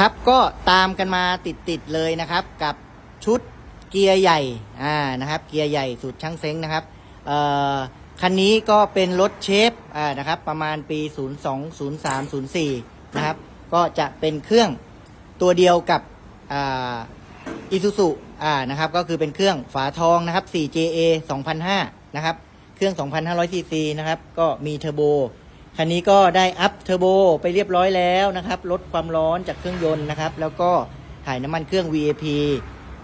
ครับก็ตามกันมาติดๆเลยนะครับ กับชุดเกียร์ใหญ่อ่านะครับเกียร์ใหญ่สุดช่างเซ้งนะครับเอ่อคันนี้ก็เป็นรถเชฟอ่านะครับประมาณปี 02 03 04 นะครับ ก็จะเป็นเครื่องตัวเดียวกับอ่าอิซูซุอ่านะครับก็คือเป็นเครื่องฝาทองนะครับ 4JA 2005 นะครับ เครื่อง 2,500ซีซีนะครับ ก็มีเทอร์โบ คันนี้ก็ได้อัพเทอร์โบไปเรียบร้อยแล้วนะครับ ลดความร้อนจากเครื่องยนต์นะครับ แล้วก็ถ่ายน้ำมันเครื่อง VAP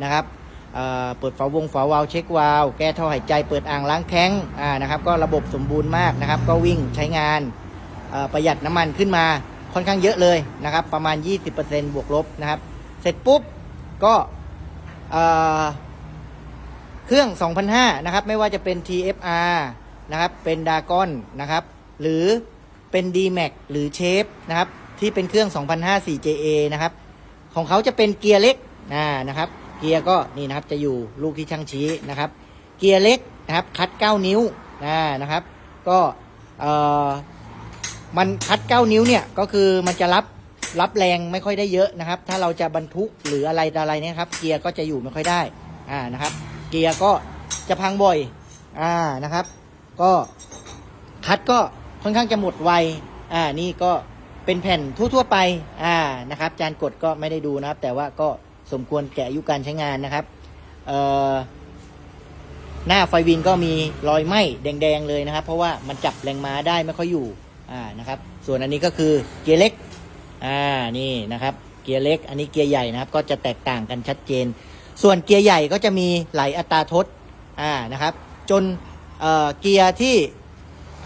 นะครับเเปิดฝาวงฝาวาลเช็ควาลแก้ท่อหายใจ เปิดอ่างล้างแข้งนะครับ ก็ระบบสมบูรณ์มากนะครับ ก็วิ่งใช้งานประหยัดน้ำมันขึ้นมาค่อนข้างเยอะเลยนะครับ ประมาณ 20%บวกลบนะครับ เสร็จปุ๊บก็เอ่อเครื่อง 2,500 นะครับ ไม่ว่าจะเป็น TFR นะครับ เป็นดากอนนะครับ หรือ เป็น D-Max หรือเชฟนะครับ ที่เป็นเครื่อง 2,500 4JA นะครับ ของเขาจะเป็นเกียร์เล็กอ่านะครับ เกียร์ก็นี่นะครับจะอยู่ลูกที่ช่างชี้นะครับ เกียร์เล็กนะครับ คัด 9 นิ้วอ่านะครับ ก็เอ่อมันคัด 9 นิ้วเนี่ยก็คือมันจะรับรับแรงไม่ค่อยได้เยอะนะครับ ถ้าเราจะบรรทุกหรืออะไรอะไรเนี่ยครับ เกียร์ก็จะอยู่ไม่ค่อยได้อ่านะครับ เกียร์ก็จะพังบ่อยอ่านะครับ ก็คัดก็ ค่อนข้างจะหมดไวอ่านี่ก็เป็นแผ่นทั่วๆไปอ่านะครับ จานกดก็ไม่ได้ดูนะครับ แต่ว่าก็สมควรแก่อายุการใช้งานนะครับเอ่อหน้าไฟวินก็มีรอยไหม้แดงๆเลยนะครับ เพราะว่ามันจับแรงม้าได้ไม่ค่อยอยู่อ่านะครับ ส่วนอันนี้ก็คือเกียร์เล็กอ่านี่นะครับ เกียร์เล็ก อันนี้เกียร์ใหญ่นะครับ ก็จะแตกต่างกันชัดเจน ส่วนเกียร์ใหญ่ก็จะมีไหลอัตราทดอ่านะครับ จนเอ่อเกียร์ที่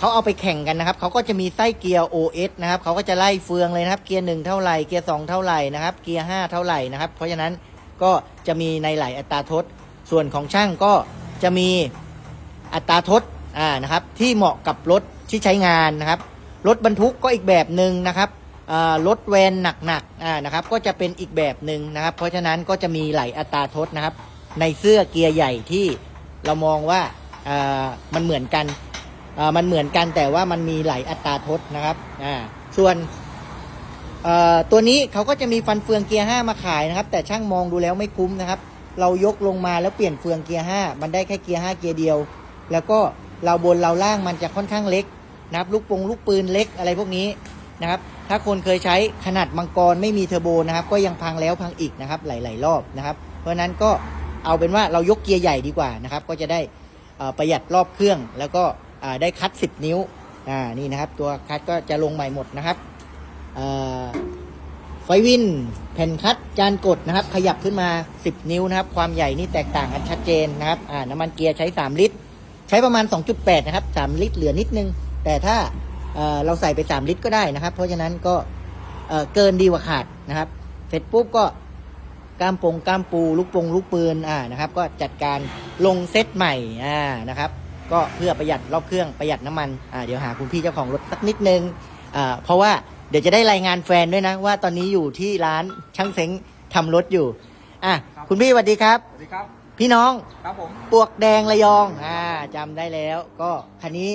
เขาเอาไปแข่งกันนะครับ เขาก็จะมีไส้เกียร์ OS นะครับ เขาก็จะไล่เฟืองเลยนะครับ เกียร์หนึ่งเท่าไหร่ เกียร์สองเท่าไหร่นะครับ เกียร์ห้าเท่าไหร่นะครับ เพราะฉะนั้นก็จะมีในหลายอัตราทด ส่วนของช่างก็จะมีอัตราทดอ่านะครับ ที่เหมาะกับรถที่ใช้งานนะครับ รถบรรทุกก็อีกแบบหนึ่งนะครับรถแวนหนักๆอ่านะครับ ก็จะเป็นอีกแบบหนึ่งนะครับ เพราะฉะนั้นก็จะมีหลายอัตราทดนะครับ ในเสื้อเกียร์ใหญ่ที่เรามองว่ามันเหมือนกัน มันเหมือนกันแต่ว่ามันมีหลายอัตราทดนะครับอ่าส่วนตัวนี้เขาก็จะมีฟันเฟืองเกียร์5มาขายนะครับ แต่ช่างมองดูแล้วไม่คุ้มนะครับ เรายกลงมาแล้วเปลี่ยนเฟืองเกียร์5มันได้แค่เกียร์5เกียร์เดียว แล้วก็เราบนเราล่างมันจะค่อนข้างเล็กนะครับลูกปงลูกปืนเล็กอะไรพวกนี้นะครับ ถ้าคนเคยใช้ขนาดมังกรไม่มีเทอร์โบนะครับ ก็ยังพังแล้วพังอีกนะครับ หลาย ๆ รอบนะครับ เพราะฉะนั้นก็เอาเป็นว่าเรายกเกียร์ใหญ่ดีกว่านะครับ ก็จะได้ประหยัดรอบเครื่องแล้วก็ ได้คัด 10 นิ้วอ่านี่นะครับตัวคัดก็จะลงใหม่หมดนะครับไฟวินแผ่นคัดจานกดนะครับ ขยับขึ้นมา 10 นิ้วนะครับ ความใหญ่นี่แตกต่างกันชัดเจนนะครับอ่าน้ำมันเกียร์ใช้ 3 ลิตร ใช้ประมาณ 2.8 นะครับ 3 ลิตรเหลือนิดนึง แต่ถ้าเราใส่ไป 3 ลิตรก็ได้นะครับ เพราะฉะนั้นก็เอ่อเกินดีกว่าขาดนะครับ เสร็จปุ๊บก็กล้ามปงกล้ามปู ลูกปงลูกปืนอ่านะครับ ก็จัดการลงเซตใหม่อ่านะครับ ก็เพื่อประหยัดรอบเครื่องประหยัดน้ำมันอ่าเดี๋ยวหาคุณพี่เจ้าของรถสักนิดนึงอ่าเพราะว่าเดี๋ยวจะได้รายงานแฟนด้วยนะ ว่าตอนนี้อยู่ที่ร้านช่างเซ้งทำรถอยู่อะครับคุณพี่สวัสดีครับสวัสดีครับ พี่น้องครับผมปวกแดงระยองอ่าจำได้แล้ว ก็คันนี้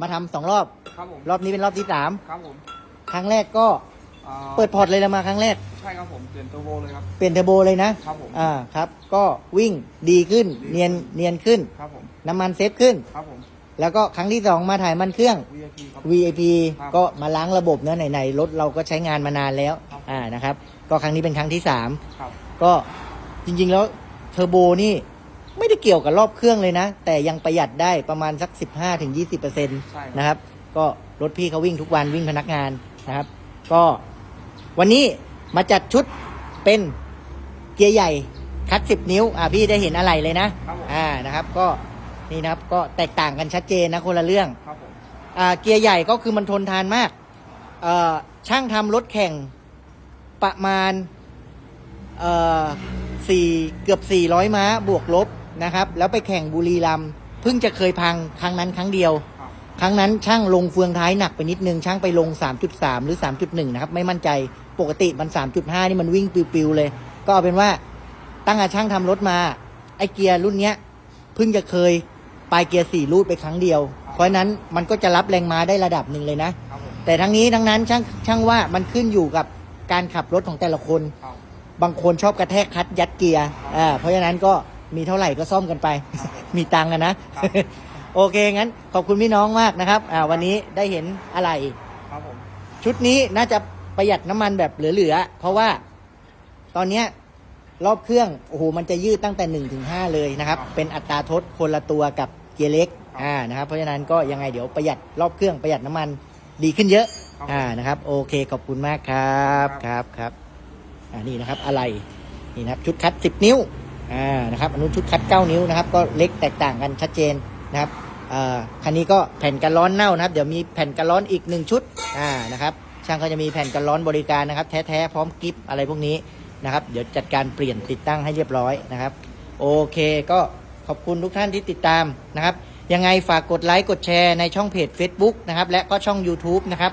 มาทำสองรอบครับผมรอบนี้เป็นรอบที่สามครับผมครั้งแรกก็อ่าเปิดพอร์ตเลยละมาครั้งแรกใช่ครับผมเปลี่ยนตัวโบเลยครับเปลี่ยนเทอร์โบเลยนะครับผมอ่าครับ ก็วิ่งดีขึ้นเนียนเนียนขึ้นครับผม น้ำมันเซฟขึ้น ครับผม แล้วก็ครั้งที่สองมาถ่ายมันเครื่อง VIP ครับ VIP ครับก็มาล้างระบบเนอะไหนๆรถเราก็ใช้งานมานานแล้วครับ อ่านะครับ ก็ครั้งนี้เป็นครั้งที่สาม ครับ ก็จริงๆแล้วเทอร์โบนี่ไม่ได้เกี่ยวกับรอบเครื่องเลยนะ แต่ยังประหยัดได้ประมาณสัก 15-20%ใช่ครับ นะครับ ก็รถพี่เขาวิ่งทุกวันวิ่งพนักงานนะครับ ก็วันนี้มาจัดชุดเป็นเกียร์ใหญ่คัด 10 นิ้ว อ่าพี่ได้เห็นอะไรเลยนะครับผม อ่านะครับ ก็ นี่นะครับก็แตกต่างกันชัดเจนนะคนละเรื่องครับผมอ่าเกียร์ใหญ่ก็คือมันทนทานมากเอ่อช่างทำรถแข่งประมาณเอ่อสี่เกือบ 400 ม้าบวกลบนะครับ แล้วไปแข่งบุรีรัมย์เพิ่งจะเคยพังครั้งนั้นครั้งเดียว ครับครั้งนั้นช่างลงเฟืองท้ายหนักไปนิดนึง ช่างไปลง 3.3 หรือ 3.1 นะครับ ไม่มั่นใจปกติมัน 3.5 นี่มันวิ่งปิวๆเลย ก็เอาเป็นว่าตั้งแต่ช่างทำรถมา ไอเกียร์รุ่นเนี้ยเพิ่งจะเคย ปลายเกียร์สี่รูดไปครั้งเดียว เพราะฉะนั้นมันก็จะรับแรงม้าได้ระดับหนึ่งเลยนะ ครับผม แต่ทั้งนี้ทั้งนั้นช่างช่างว่ามันขึ้นอยู่กับการขับรถของแต่ละคน ครับ บางคนชอบกระแทกคลัดยัดเกียร์อ่าเพราะฉะนั้นก็มีเท่าไหร่ก็ซ่อมกันไป มีตังค์กันนะ ครับ โอเคงั้นขอบคุณพี่น้องมากนะครับอ่าวันนี้ได้เห็นอะไร ครับผม ชุดนี้น่าจะประหยัดน้ำมันแบบเหลือๆ เพราะว่าตอนเนี้ย รอบเครื่องโอ้โหมันจะยืดตั้งแต่1นถึงหเลยนะครับ เป็นอัตราทดคนละตัวกับเกียร์เล็กอ่านะครับเพราะฉะนั้นก็ยังไงเดี๋ยวประหยัดรอบเครื่องประหยัดน้ำมันดีขึ้นเยอะอ่านะครับโอเคขอบคุณมากครับครับครับอ่านี่นะครับอะไรนี่นะครับชุดคัด 10 นิ้วอ่านะครับอันนู้นชุดคัด 9 นิ้วนะครับ ก็เล็กแตกต่างกันชัดเจนนะครับอ่าคันนี้ก็แผ่นกันร้อนเน่านะครับ เดี๋ยวมีแผ่นกันร้อนอีกหนึ่งชุดอ่านะครับช่างก็จะมีแผ่นกันร้อนบริการนะครับ แท้ๆพร้อมกิฟต์อะไรพวกนี้ นะครับ เดี๋ยวจัดการเปลี่ยนติดตั้งให้เรียบร้อยนะครับ โอเคก็ขอบคุณทุกท่านที่ติดตามนะครับ ยังไงฝากกดไลค์กดแชร์ในช่องเพจ Facebook นะครับ และก็ช่อง YouTube นะครับ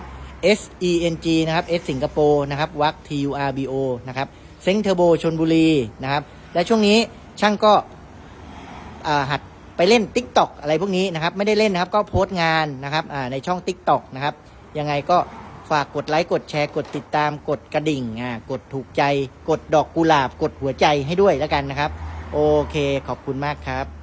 S E N G นะครับ S สิงคโปร์นะครับวัก T U R B O นะครับเซ็งเทอร์โบชนบุรีนะครับ และช่วงนี้ช่างก็หัดไปเล่น t ิ k t o k อะไรพวกนี้นะครับ ไม่ได้เล่นนะครับ ก็โพสต์งานนะครับในช่อง t ิ k t o k นะครับ ยังไงก็ ฝากกดไลค์กดแชร์กดติดตามกดกระดิ่งอ่ากดถูกใจ กดดอกกุหลาบ กดหัวใจให้ด้วยแล้วกันนะครับ โอเคขอบคุณมากครับ